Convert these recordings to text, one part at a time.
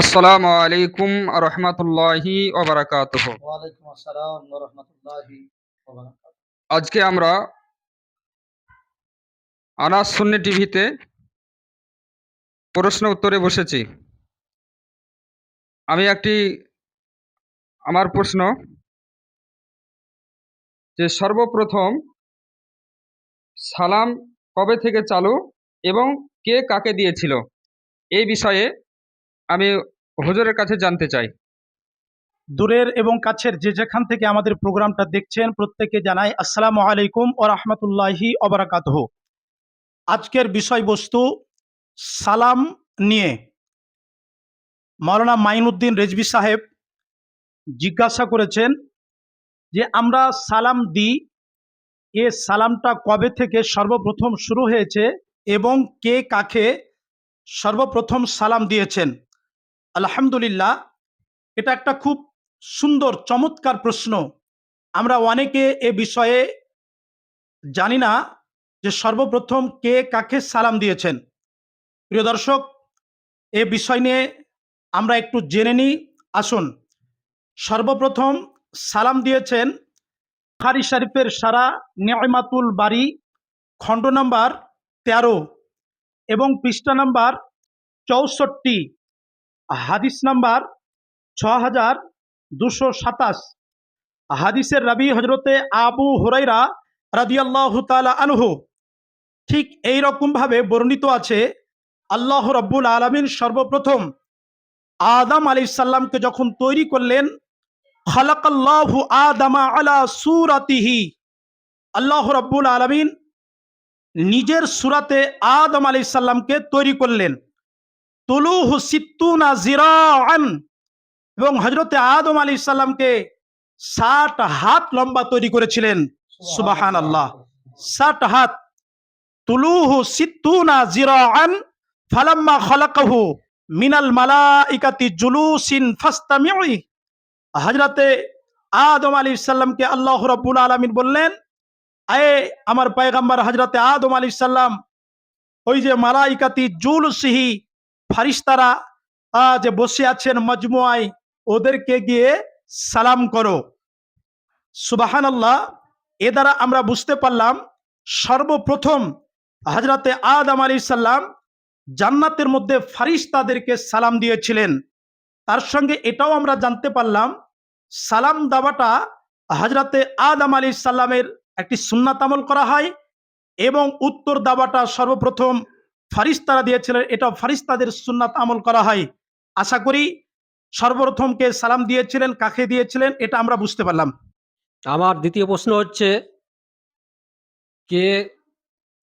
আসসালামু আলাইকুম রহমতুল্লাহি ওবরাকাতুহ আজকে আমরা আনাস সুন্নি টিভিতে প্রশ্ন উত্তরে বসেছি। আমি একটি আমার প্রশ্ন যে সর্বপ্রথম সালাম কবে থেকে চালু এবং কে কাকে দিয়েছিল? এই বিষয়ে আমি হুজুরের কাছে জানতে চাই। দূরের এবং কাছের যে যেখান থেকে আমাদের প্রোগ্রামটা দেখছেন প্রত্যেকে জানাই আসসালামু আলাইকুম ও রহমতুল্লাহি অবরাকাতহ আজকের বিষয়বস্তু সালাম নিয়ে। মাওলানা মাইনুদ্দিন রেজবি সাহেব জিজ্ঞাসা করেছেন যে, আমরা সালাম দিই, এ সালামটা কবে থেকে সর্বপ্রথম শুরু হয়েছে এবং কে কাকে সর্বপ্রথম সালাম দিয়েছেন? আলহামদুলিল্লাহ, এটা একটা খুব সুন্দর, চমৎকার প্রশ্ন। আমরা অনেকে এ বিষয়ে জানি না যে সর্বপ্রথম কে কাকে সালাম দিয়েছেন। প্রিয় দর্শক, এ বিষয় নিয়ে আমরা একটু জেনে নিই। আসুন, সর্বপ্রথম সালাম দিয়েছেন খারি শরীফের সারা নেমাতুল বাড়ি খণ্ড নাম্বার তেরো এবং পৃষ্ঠা নাম্বার চৌষট্টি। হাদিস নাম্বার ছ হাজার দুশো সাতাশ। হাদিসের রাবি হজরতে আবু হুরাইরা রাদিয়াল্লাহ তালা আনহু ঠিক এই রকমভাবে বর্ণিত আছে, আল্লাহ রব্বুল আলমিন সর্বপ্রথম আদম আলি সাল্লামকে যখন তৈরি করলেন, খালাকাল্লাহু আদামা আলা সুরাতিহি। আল্লাহ রব্বুল আলমিন নিজের সুরাতে আদম আলি সাল্লামকে তৈরি করলেন। তুলুহু সিত্তুনা জিরাআন। এবং হজরতে আদম আলী সাল্লামকে ষাট হাত লম্বা তৈরি করেছিলেন। সুবাহান আল্লাহ ষাট হাত। তুলুহু সিত্তুনা জিরাআন। ফালাম্মা খলাকাহু মিনাল মালাইকাতি জুলুসিন ফাস্তামিউই হজরতে আদম আলী সাল্লামকে আল্লাহ রাব্বুল আলামিন বললেন আয়ে আমার পায়গাম্বার হজরতে আদম আলী সাল্লাম ওই যে মালা মালাইকাতি জুলসিহি ফারিস্তারা যে বসে আছেন মজমুয়ায়, ওদেরকে গিয়ে সালাম করো। সুবাহান আল্লাহ এ দ্বারা আমরা বুঝতে পারলাম, সর্বপ্রথম হজরতে আদম আলী সাল্লাম জান্নাতের মধ্যে ফারিস্তাদেরকে সালাম দিয়েছিলেন। তার সঙ্গে এটাও আমরা জানতে পারলাম, সালাম দাওয়াটা হজরতে আদম আলী সাল্লামের একটি সুন্নাত আমল করা হয় এবং উত্তর দাবাটা সর্বপ্রথম ফারিস্তারা দিয়েছিলেন এটা ফারিস্তাদের সুন্নাত আমল করা হয়। আশা করি সর্বপ্রথম কে সালাম দিয়েছিলেন কাকে দিয়েছিলেন এটা আমরা বুঝতে পারলাম। আমার দ্বিতীয় প্রশ্ন হচ্ছে কে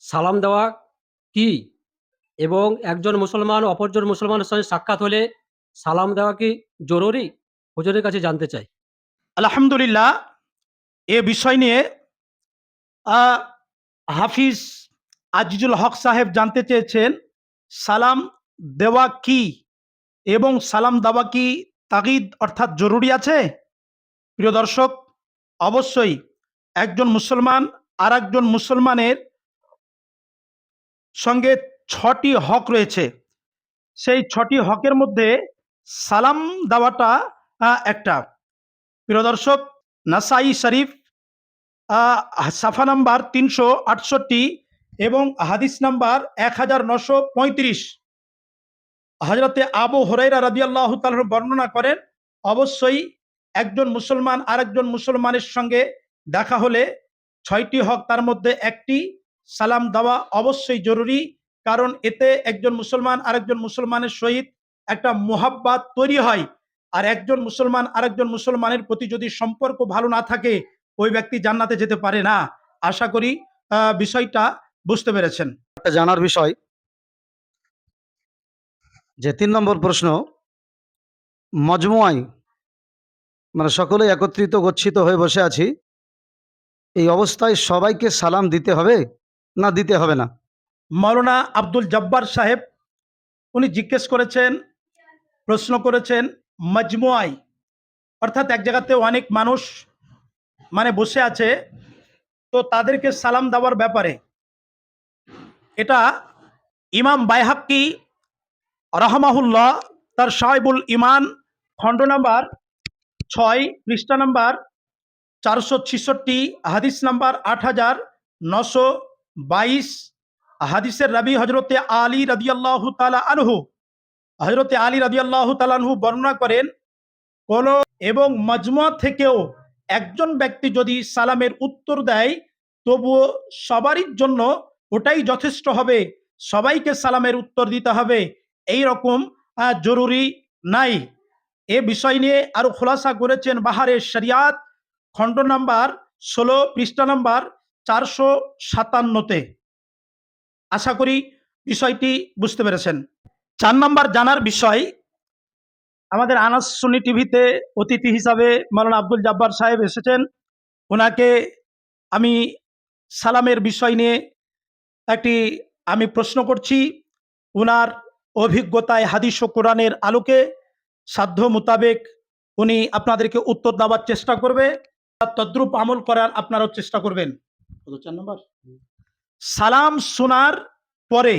সালাম দেওয়া কি? এবং একজন মুসলমান অপরজন মুসলমানের সঙ্গে সাক্ষাৎ হলে সালাম দেওয়া কি জরুরি? হুজুরের কাছে জানতে চাই। আলহামদুলিল্লাহ এ বিষয় নিয়ে আহ, হাফিজ আজিজুল হক সাহেব জানতে চেয়েছেন, সালাম দেওয়া কি এবং সালাম দেওয়া কি তাগিদ অর্থাৎ জরুরি আছে? প্রিয় দর্শক, অবশ্যই একজন মুসলমান আর একজন মুসলমানের সঙ্গে ছটি হক রয়েছে। সেই ছটি হকের মধ্যে সালাম দেওয়াটা একটা। প্রিয় দর্শক, নাসাই শরীফ সাফা নাম্বার তিনশো আটষট্টি এবং হাদিস নাম্বার এক হাজার নশো পঁয়ত্রিশ। হজরতে আবু হরাইরা রাদি আল্লাহ বর্ণনা করেন, অবশ্যই একজন মুসলমান আরেকজন মুসলমানের সঙ্গে দেখা হলে ছয়টি হক তার মধ্যে একটি সালাম দেওয়া অবশ্যই জরুরি, কারণ এতে একজন মুসলমান আরেকজন মুসলমানের সহিত একটা মোহাব্বাত তৈরি হয়। আর একজন মুসলমান আরেকজন মুসলমানের প্রতি যদি সম্পর্ক ভালো না থাকে, ওই ব্যক্তি জান্নাতে যেতে পারে না। আশা করি বিষয়টা বুঝতে পেরেছেন। একটা জানার বিষয় যে তিন নম্বর প্রশ্ন মজমুয়াই মানে সকলে একত্রিত গচ্ছিত হয়ে বসে আছি এই অবস্থায় সবাইকে সালাম দিতে হবে না দিতে হবে না? মৌলানা আব্দুল জব্বার সাহেব উনি জিজ্ঞেস করেছেন প্রশ্ন করেছেন মজমুয়াই অর্থাৎ এক জায়গাতে অনেক মানুষ মানে বসে আছে তো তাদেরকে সালাম দেওয়ার ব্যাপারে এটা ইমাম বাইহাক্কি রহমাহুল্লাহ, তার সাহেবুল ইমান, খণ্ড নাম্বার ছয়, পৃষ্ঠা নাম্বার চারশো ছিষট্টি, হাদিস নাম্বার আট হাজার নশো বাইশ, হাদিসের রবি হজরতে আলী রদিয়াল্লাহ তালা আনহু। হজরতে আলী রদিয়াল্লাহ তালানহু বর্ণনা করেন, কোন এবং মজমুয়া থেকেও একজন ব্যক্তি যদি সালামের উত্তর দেয়, তবুও সবারই জন্য ওটাই যথেষ্ট হবে। সবাইকে সালামের উত্তর দিতে হবে। এই রকম জরুরি নাই। এ বিষয় নিয়ে আরও খোলাসা করেছেন বাহারের শরিয়াত। খণ্ড নাম্বার ষোলো, পৃষ্ঠা নাম্বার চারশো সাতান্নতে। আশা করি বিষয়টি বুঝতে পেরেছেন। চার নাম্বার জানার বিষয়, আমাদের আনাস সুনি টিভিতে অতিথি হিসাবে মালানা আব্দুল জাব্বার সাহেব এসেছেন। ওনাকে আমি সালামের বিষয় নিয়ে একটি আমি প্রশ্ন করছি উনার অভিজ্ঞতায় হাদিস ও কোরআনের আলোকে সাধ্য মোতাবেক উনি আপনাদেরকে উত্তর দেওয়ার চেষ্টা করবে তদ্রূপ আমল করার আপনারাও চেষ্টা করবেন। নম্বর? সালাম শোনার পরে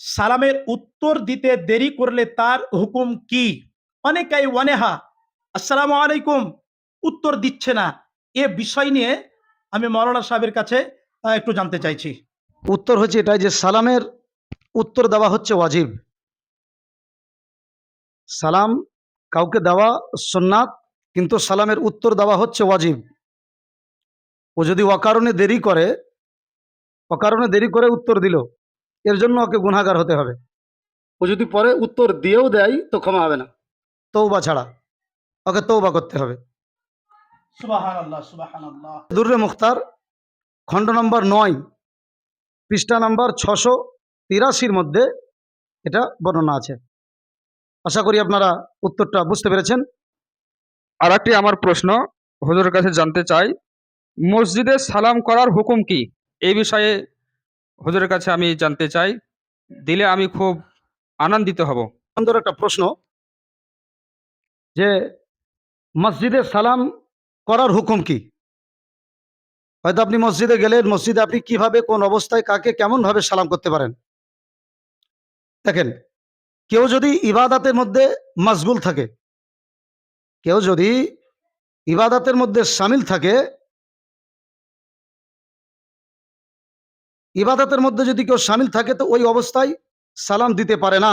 সালামের উত্তর দিতে দেরি করলে তার হুকুম কি? অনেকাই ওয়ানেহা আসসালামু আলাইকুম উত্তর দিচ্ছে না। এ বিষয় নিয়ে আমি মৌলানা সাহেবের কাছে একটু জানতে চাইছি। উত্তর হচ্ছে এটাই যে সালামের উত্তর দেওয়া হচ্ছে ওয়াজিব। সালাম কাউকে দেওয়া সুন্নাত কিন্তু সালামের উত্তর দেওয়া হচ্ছে ওয়াজিব। ও যদি অকারণে দেরি করে অকারণে দেরি করে উত্তর দিল এর জন্য ওকে গুণাগার হতে হবে। ও যদি পরে উত্তর দিয়েও দেয় তো ক্ষমা হবে না। তৌবা ছাড়া ওকে তৌবা করতে হবে। মুখতার খণ্ড নম্বর নয়। পৃষ্ঠা নম্বর ছশো তিরাশির মধ্যে এটা বর্ণনা আছে। আশা করি আপনারা উত্তরটা বুঝতে পেরেছেন। আর একটি আমার প্রশ্ন হুজুরের কাছে জানতে চাই মসজিদে সালাম করার হুকুম কি? এই বিষয়ে হুজুরের কাছে আমি জানতে চাই দিলে আমি খুব আনন্দিত হব। সুন্দর একটা প্রশ্ন যে মসজিদে সালাম করার হুকুম কি? হয়তো আপনি মসজিদে গেলেন, মসজিদে আপনি কীভাবে, কোন অবস্থায়, কাকে কেমনভাবে সালাম করতে পারেন? দেখেন, কেউ যদি ইবাদাতের মধ্যে মশগুল থাকে, কেউ যদি ইবাদাতের মধ্যে সামিল থাকে, ইবাদতের মধ্যে যদি কেউ সামিল থাকে, তো ওই অবস্থায় সালাম দিতে পারে না।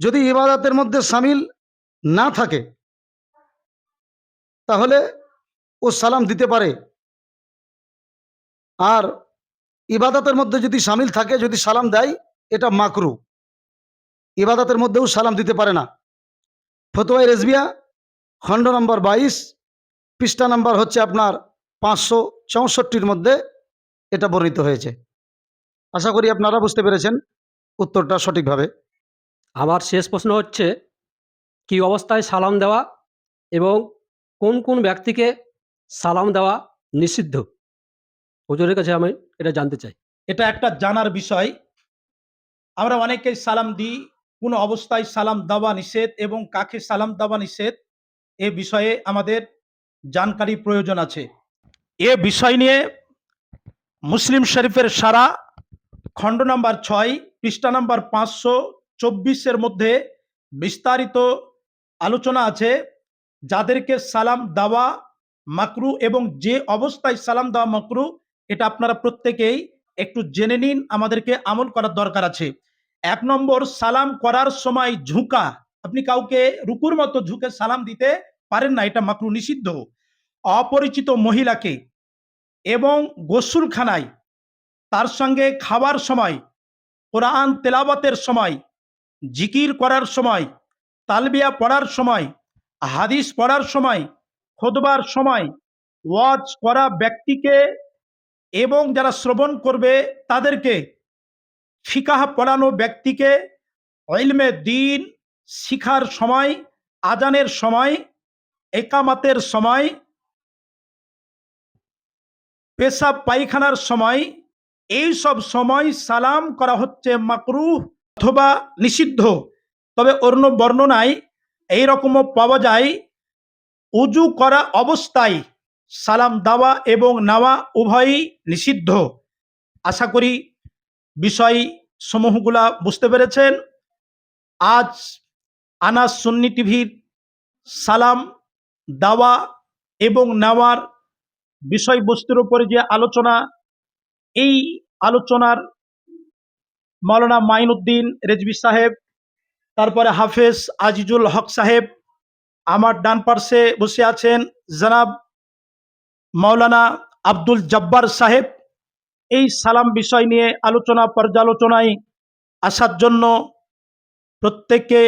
যদি ইবাদাতের মধ্যে সামিল না থাকে, তাহলে ও সালাম দিতে পারে। আর ইবাদতের মধ্যে যদি সামিল থাকে, যদি সালাম দেয়, এটা মাকরু। ইবাদতের মধ্যেও সালাম দিতে পারে না। ফতোয়াই রেজবিয়া, খণ্ড নম্বর বাইশ, পৃষ্ঠা নম্বর হচ্ছে আপনার পাঁচশো চৌষট্টির মধ্যে এটা বর্ণিত হয়েছে। আশা করি আপনারা বুঝতে পেরেছেন উত্তরটা সঠিকভাবে। আমার শেষ প্রশ্ন হচ্ছে, কি অবস্থায় সালাম দেওয়া এবং কোন কোন ব্যক্তিকে সালাম দেওয়া নিষিদ্ধ? হুজুরের কাছে আমি এটা জানতে চাই। এটা একটা জানার বিষয়। আমরা অনেকেই সালাম দিই, কোন অবস্থায় সালাম দেওয়া নিষেধ এবং কাকে সালাম দেওয়া নিষেধ, এ বিষয়ে আমাদের জানকারি প্রয়োজন আছে। এ বিষয় নিয়ে মুসলিম শরীফের সারা, খণ্ড নাম্বার ছয়, পৃষ্ঠা নাম্বার পাঁচশো চব্বিশের মধ্যে বিস্তারিত আলোচনা আছে। যাদেরকে সালাম দেওয়া মাকরু এবং যে অবস্থায় সালাম দেওয়া মাকরু এটা আপনারা প্রত্যেকেই একটু জেনে নিন, আমাদেরকে আমল করার দরকার আছে। এক নম্বর, সালাম করার সময় ঝুঁকা। আপনি কাউকে রুকুর মতো ঝুঁকে সালাম দিতে পারেন না, এটা মাকরু নিষিদ্ধ। অপরিচিত মহিলাকে এবং গোসুলখানায় তার সঙ্গে খাবার সময়, কোরআন তেলাবতের সময়, জিকির করার সময়, তালবিয়া পড়ার সময়, হাদিস পড়ার সময় খোদবার সময়, ওয়াজ করা ব্যক্তিকে এবং যারা শ্রবণ করবে তাদেরকে ফিকাহ পড়ানো ব্যক্তিকে ইলমে দিন শিখার সময়, আজানের সময়, একামাতের সময়, পেশাব পায়খানার সময় এই সব সময় সালাম করা হচ্ছে মাকরুহ অথবা নিষিদ্ধ। তবে অন্য বর্ণনায় এই রকমও পাওয়া যায়, উজু করা অবস্থায় সালাম দেওয়া এবং নেওয়া উভয়ই নিষিদ্ধ। আশা করি বিষয় সমূহগুলা বুঝতে পেরেছেন। আজ আনাস সুন্নি টিভির সালাম, দাওয়া এবং নেওয়ার বিষয়বস্তুর উপরে যে আলোচনা, এই আলোচনার মাওলানা মাইনুদ্দিন রেজবি সাহেব, তারপরে হাফেজ আজিজুল হক সাহেব, আমার ডান পার্শ্বে বসে আছেন জনাব মাওলানা আব্দুল জব্বার সাহেব, এই সালাম বিষয় নিয়ে আলোচনা পর্যালোচনায় আসার জন্য প্রত্যেককে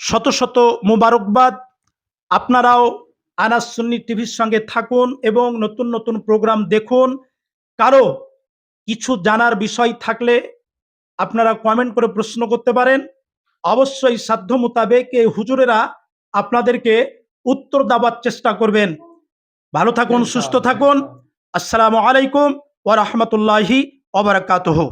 শত শত মুবারকবাদ। আপনারাও আনাস সুন্নি টিভির সঙ্গে থাকুন এবং নতুন নতুন প্রোগ্রাম দেখুন। কারও কিছু জানার বিষয় থাকলে আপনারা কমেন্ট করে প্রশ্ন করতে পারেন। অবশ্যই সাধ্য মোতাবেক এই হুজুরেরা আপনাদেরকে উত্তর দেওয়ার চেষ্টা করবেন। ভালো থাকুন সুস্থ থাকুন। আসসালামু আলাইকুম ওরহমতুল্লাহি রাহমাতুল্লাহি ওয়া বারাকাতুহু।